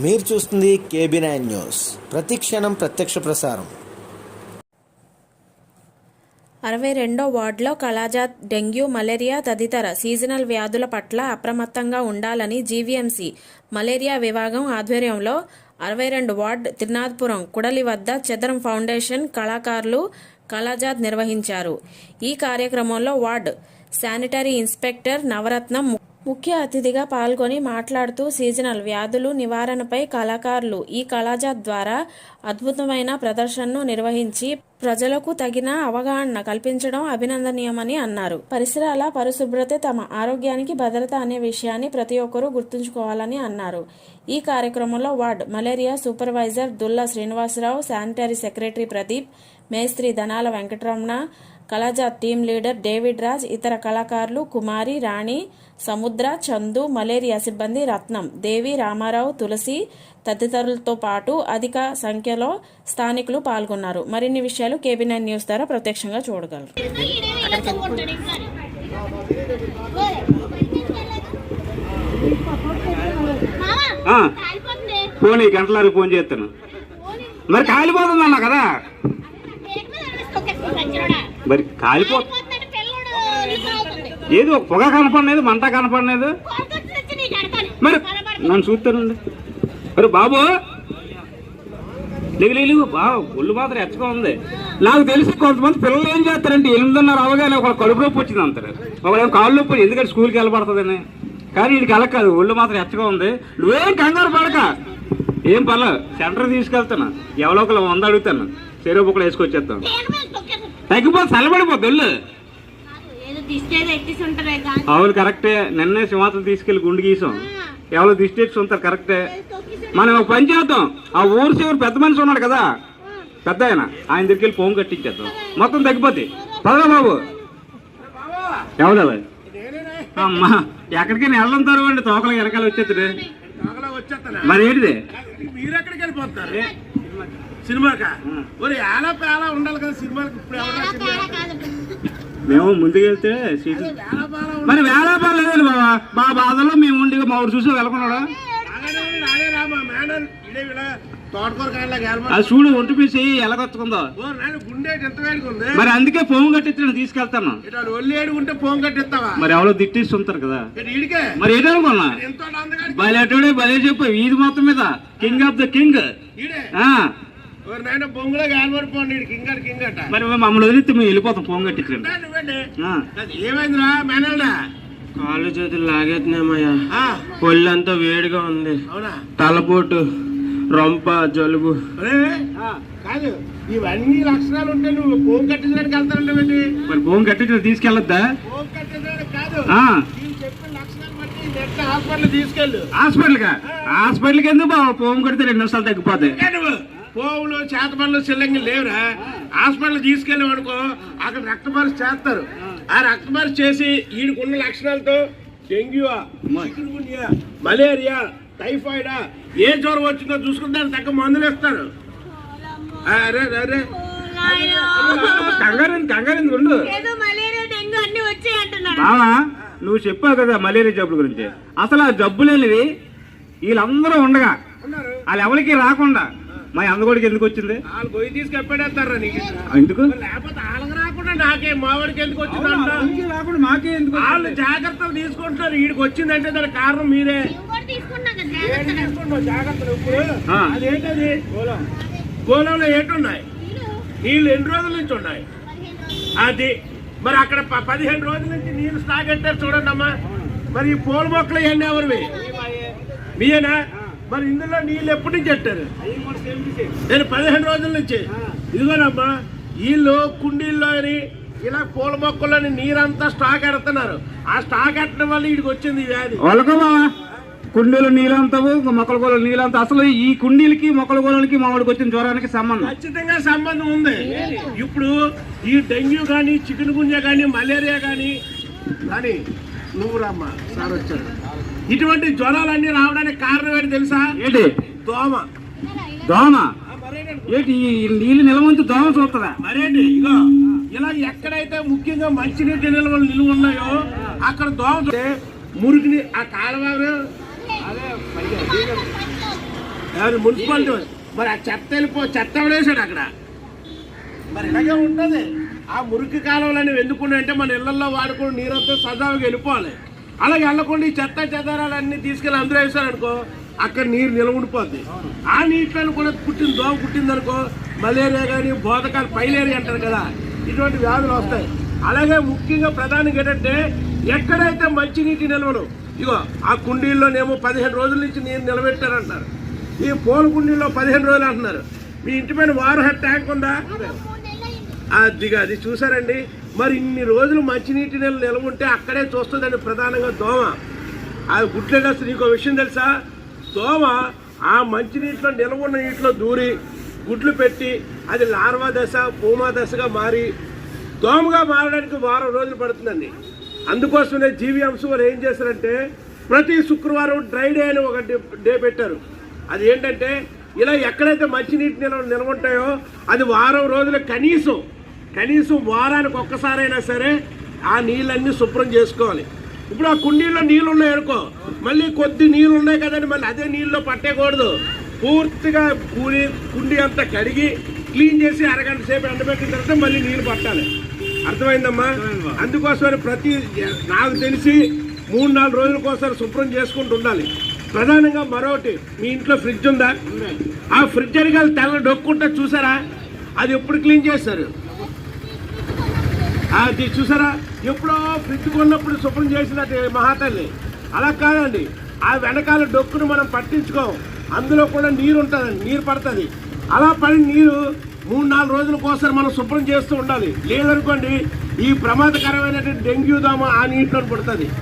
మీరు చూస్తుంది KB nine news ప్రతిక్షణం ప్రత్యక్ష ప్రసారం. అరవై రెండో వార్డులో కళాజాత్ డెంగ్యూ మలేరియా తదితర సీజనల్ వ్యాధుల పట్ల అప్రమత్తంగా ఉండాలని జీవీఎంసీ మలేరియా విభాగం ఆధ్వర్యంలో అరవై రెండు వార్డ్ తిరునాథపురం కుడలి వద్ద చదరం ఫౌండేషన్ కళాకారులు కళాజాత్ నిర్వహించారు. ఈ కార్యక్రమంలో వార్డ్ శానిటరీ ఇన్స్పెక్టర్ నవరత్నం ముఖ్య అతిథిగా పాల్గొని మాట్లాడుతూ సీజనల్ వ్యాధులు నివారణపై కళాకారులు ఈ కళాజాత్ ద్వారా అద్భుతమైన ప్రదర్శనను నిర్వహించి ప్రజలకు తగిన అవగాహన కల్పించడం అభినందనీయమని అన్నారు. పరిసరాల పరిశుభ్రత తమ ఆరోగ్యానికి భద్రత అనే విషయాన్ని ప్రతి ఒక్కరూ గుర్తుంచుకోవాలని అన్నారు. ఈ కార్యక్రమంలో ward malaria supervisor Dulla Srinivasarao sanitary secretary Pradeep మేస్త్రి ధనాల వెంకటరమణ కళాజాత్ టీం లీడర్ డేవిడ్ రాజ్ ఇతర కళాకారులు కుమారి రాణి సముద్ర చందు మలేరియా సిబ్బంది రత్నం దేవి రామారావు తులసి తదితరులతో పాటు అధిక సంఖ్యలో స్థానికులు పాల్గొన్నారు. మరిన్ని విషయాలు కేబీ నైన్ న్యూస్ ద్వారా ప్రత్యక్షంగా చూడగలరు. ఆ, ఫోన్ ఈ గంటలారి ఫోన్ చేస్తాను. మరి కాలిపోతుంది అన్న కదా మరి కాలిపో ఏది ఒక పొగ కనపడలేదు మంట కనపడలేదు. మరి నన్ను చూస్తానండి. మరి బాబు లేవు లేవు బాబు ఒళ్ళు మాత్రం ఎచ్చగా ఉంది. నాకు తెలిసి కొంతమంది పిల్లలు ఏం చేస్తారంటే ఎనిమిదిన్నర అవగానే ఒక కడుపు నొప్పి వచ్చింది అంటారు. ఒకళ్ళు కాళ్ళు నొప్పి ఎందుకంటే స్కూల్కి వెళ్ళబడుతుందని. కానీ వీడికి అలా కాదు ఒళ్ళు మాత్రం ఎచ్చగా ఉంది. నువ్వేం కంగారు పడక. ఏం పర్లేదు సెంటర్ తీసుకెళ్తాను. ఎవరో ఒకళ్ళు వంద అడుగుతాను. చెరువు బుక్కలు వేసుకొచ్చేస్తాను తగ్గిపోతే చల్లబడిపోద్ది ఒళ్ళు అవును కరెక్టే. నిన్నే సింహాచలం తీసుకెళ్ళి గుండు గీసాం. ఎవరో దిష్టేట్స్ ఉంటారు కరెక్టే. మనం ఒక పని చేద్దాం. ఆ ఊరు చివరి పెద్ద మనిషి ఉన్నాడు కదా. పెద్ద ఆయన. ఆయన దగ్గరికి వెళ్ళి పోము కట్టించేద్దాం. మొత్తం తగ్గిపోతే పదరా బాబు. ఎవరు అమ్మా ఎక్కడికి వెళ్ళంతారు అండి తోకలు వెనకాల వచ్చేది మరి ఏంటిది? మీరు ఎక్కడికి వెళ్ళిపోతారు సినిమాకా? మరి ఎలా పేలా ఉండాలి కదా సినిమాకి ఇప్పుడు ఎవరైనా సినిమా? మేము ముందుకెళ్తే మరి వేళాపాలు లేదండి బాబా మా బాధలో మేము ఉండి మా ఊరు చూసి వెళ్ళకున్నాడా అది చూడు ఒంటి పీసి ఎలాగొచ్చుకుందో. మరి అందుకే ఫోన్ కట్టించడం తీసుకెళ్తాను. మరి ఎవరో దిట్టేసి ఉంటారు కదా మరి అందగాడి బయలటోడే బయలు చెప్పు. వీధి మొత్తం మీద. కింగ్ ఆఫ్ ద కింగ్ మరి మమ్మల్ని వదిలితే మేము వెళ్ళిపోతాం. అది ఏమైందిరా మేనల్డా కాళ్ళు చేతులు లాగేస్తున్నామయ్యా. ఆ, ఒళ్ళంతా వేడిగా ఉంది. తలపోటు రొంప జలుబు. కాదు ఇవన్నీ లక్షణాలు ఉంటే నువ్వు ఫోన్ కట్టించడానికి వెళ్తానంటే మరి తీసుకెళ్ళొద్దా? ఫోన్ కట్టించడానికి నెట్ హాస్పిటల్ తీసుకెళ్ళు. హాస్పిటల్గా హాస్పిటల్కి ఎందుకు బాబు ఫోన్ కడితే రెండు నిమిషాలు తగ్గిపోతాయి పోవులు చేతపనులు సిల్లంగి లేవురా. హాస్పిటల్ తీసుకెళ్ళాం అనుకో అక్కడ రక్త పరీక్ష చేస్తారు. ఆ రక్త పరీక్ష చేసి వీడికున్న లక్షణాలతో డెంగ్యూ చికున్గున్యా, మలేరియా టైఫాయిడా ఏ జ్వరం వచ్చిందో చూసుకుని దానికి తగ్గ మందులు ఇస్తారు అరే అరే కంగారు కంగారు ఎందుకు ఉండు? ఏదో మలేరియా డెంగ్యూ అన్ని వచ్చాయి అంటున్నాడు. బావా నువ్వు చెప్పావు కదా మలేరియా జబ్బుల గురించి. అసలు ఆ జబ్బులేనివి వీళ్ళందరూ ఉండగా వాళ్ళు ఎవరికి రాకుండా మా అందగోడికి ఎందుకు వచ్చింది? వాళ్ళు గొయ్యి తీసుకెప్పడేస్తారా నీకు? ఎందుకు? లేకపోతే వాళ్ళకి రాకుండా నాకే మావాడికి ఎందుకు వచ్చిందంట? ఎవరికి రాకుండా మాకే ఎందుకు వాళ్ళు జాగ్రత్తలు తీసుకుంటున్నారు. వీడికి వచ్చిందంటే దానికి కారణం మీరే. జాగ్రత్తలు. అదేంటది? గోళంలో ఏంటున్నాయి? నీళ్ళు. ఎన్ని రోజుల నుంచి ఉన్నాయి? అది. మరి అక్కడ ప- పదిహేను రోజుల నుంచి నీళ్ళు స్టాక్ పెట్టారు చూడండి అమ్మా మరి ఈ పూల మొక్కలు ఇవన్నీ ఎవరివి? మీయేనా? మరి ఇందులో నీళ్ళు ఎప్పటి నుంచి పెట్టారు? నేను పదిహేను రోజుల నుంచి. ఇదిగోనమ్మా వీళ్ళు కుండీల్లో ఇలా పూల మొక్కలని నీరంతా స్టాక్ ఎడుతున్నారు. ఆ స్టాక్ ఎట్టడం వల్ల వీడికి వచ్చింది వ్యాధి. వాళ్ళకు బావా కుండీలు నీళ్ళంతవు మొక్కల గోళలు నీళ్ళంత. అసలు ఈ కుండీలకి మొక్కల గోళలకి మామిడికి వచ్చిన జ్వరానికి సంబంధం? ఖచ్చితంగా సంబంధం ఉంది. ఇప్పుడు ఈ డెంగ్యూ కానీ చికెన్ గున్యా కానీ మలేరియా కానీ కానీ నువ్వు రామ్మా. సార్ ఇటువంటి జ్వరాలన్నీ రావడానికి కారణం ఏంటి తెలుసా? ఏంటి? దోమ. దోమ? ఏంటి ఈ నీళ్ళు నిలవంతు దోమ చూస్తుందా? మరేంటి? ఇగో ఇలా ఎక్కడైతే ముఖ్యంగా మంచినీటి నిల్వలు నిలువ ఉన్నాయో అక్కడ దోమ మురికిని ఆ కాలువ అది మున్సిపాలిటీ. మరి ఆ చెత్త వెళ్ళిపో చెత్త ఎవడేసాడు అక్కడ? మరి ఇలాగే ఉంటుంది. ఆ మురికి కాలువలని ఎందుకున్నాయంటే మన ఇళ్ళలో వాడుకుని నీరంతా సజావుగా వెళ్ళిపోవాలి. అలాగే వెళ్ళకుండా ఈ చెత్త చెదారాలన్నీ తీసుకెళ్ళి అందరూ వేసారనుకో అక్కడ నీరు నిలవ ఉండిపోద్ది. ఆ నీటిలో కూడా పుట్టిన దోమ పుట్టిందనుకో మలేరియా కానీ బోధకాలు పైలేరియా అంటారు కదా ఇటువంటి వ్యాధులు వస్తాయి. అలాగే ముఖ్యంగా ప్రధానంగా ఏంటంటే ఎక్కడైతే మంచినీటి నిల్వలు ఇగో ఆ కుండీల్లోనేమో పదిహేను రోజుల నుంచి నీరు నిలబెట్టారంటారు. ఈ పూల కుండీల్లో పదిహేను రోజులు అంటున్నారు. మీ ఇంటి పైన వాటర్ ట్యాంక్ ఉందా? అదిగా అది చూసారండి? మరి ఇన్ని రోజులు మంచినీటి నెల నిల్వ ఉంటే అక్కడే చూస్తుందండి ప్రధానంగా దోమ. ఆ గుడ్లే అసలు ఇంకో విషయం తెలుసా? దోమ ఆ మంచినీటిలో నిలవ ఉన్న నీటిలో దూరి గుడ్లు పెట్టి అది లార్వా దశ పూమా దశగా మారి దోమగా మారడానికి వారం రోజులు పడుతుందండి. అందుకోసమే జీవీఎంసీ వారు ఏం చేశారంటే ప్రతి శుక్రవారం డ్రై డే అని ఒక డే- డే పెట్టారు. అది ఏంటంటే ఇలా ఎక్కడైతే మంచినీటి నిల్వ నిల్వ ఉంటాయో అది వారం రోజులు కనీసం కనీసం వారానికి ఒక్కసారైనా సరే ఆ నీళ్ళన్నీ శుభ్రం చేసుకోవాలి. ఇప్పుడు ఆ కుండీల్లో నీళ్ళు ఉన్నాయి అనుకో మళ్ళీ కొద్ది నీళ్ళు ఉన్నాయి కదండి మళ్ళీ అదే నీళ్ళలో పట్టేయకూడదు. పూర్తిగా కూలి కుండీ అంతా కడిగి క్లీన్ చేసి అరగంట సేపు ఎండబెట్టిన తర్వాత మళ్ళీ నీళ్ళు పట్టాలి. అర్థమైందమ్మా? అందుకోసమని ప్రతి నాకు తెలిసి మూడు నాలుగు రోజులకోసారి శుభ్రం చేసుకుంటూ ఉండాలి. ప్రధానంగా మరొకటి మీ ఇంట్లో ఫ్రిడ్జ్ ఉందా? ఆ ఫ్రిడ్జ్ అడిగాలి తెల్ల డొక్కుంటా చూసారా? అది ఎప్పుడు క్లీన్ చేస్తారు అది చూసారా? ఎప్పుడో ఫ్రిడ్జ్ కొన్నప్పుడు శుభ్రం చేసినట్టు మహాతల్లి. అలా కాదండి. ఆ వెనకాల డొక్కును మనం పట్టించుకోం. అందులో కూడా నీరు ఉంటుందండి. నీరు పడుతుంది. అలా పడిన నీరు మూడు నాలుగు రోజులకోసారి మనం శుభ్రం చేస్తూ ఉండాలి. లేదనుకోండి ఈ ప్రమాదకరమైనటువంటి డెంగ్యూ దోమ ఆ నీటిలో పడుతుంది.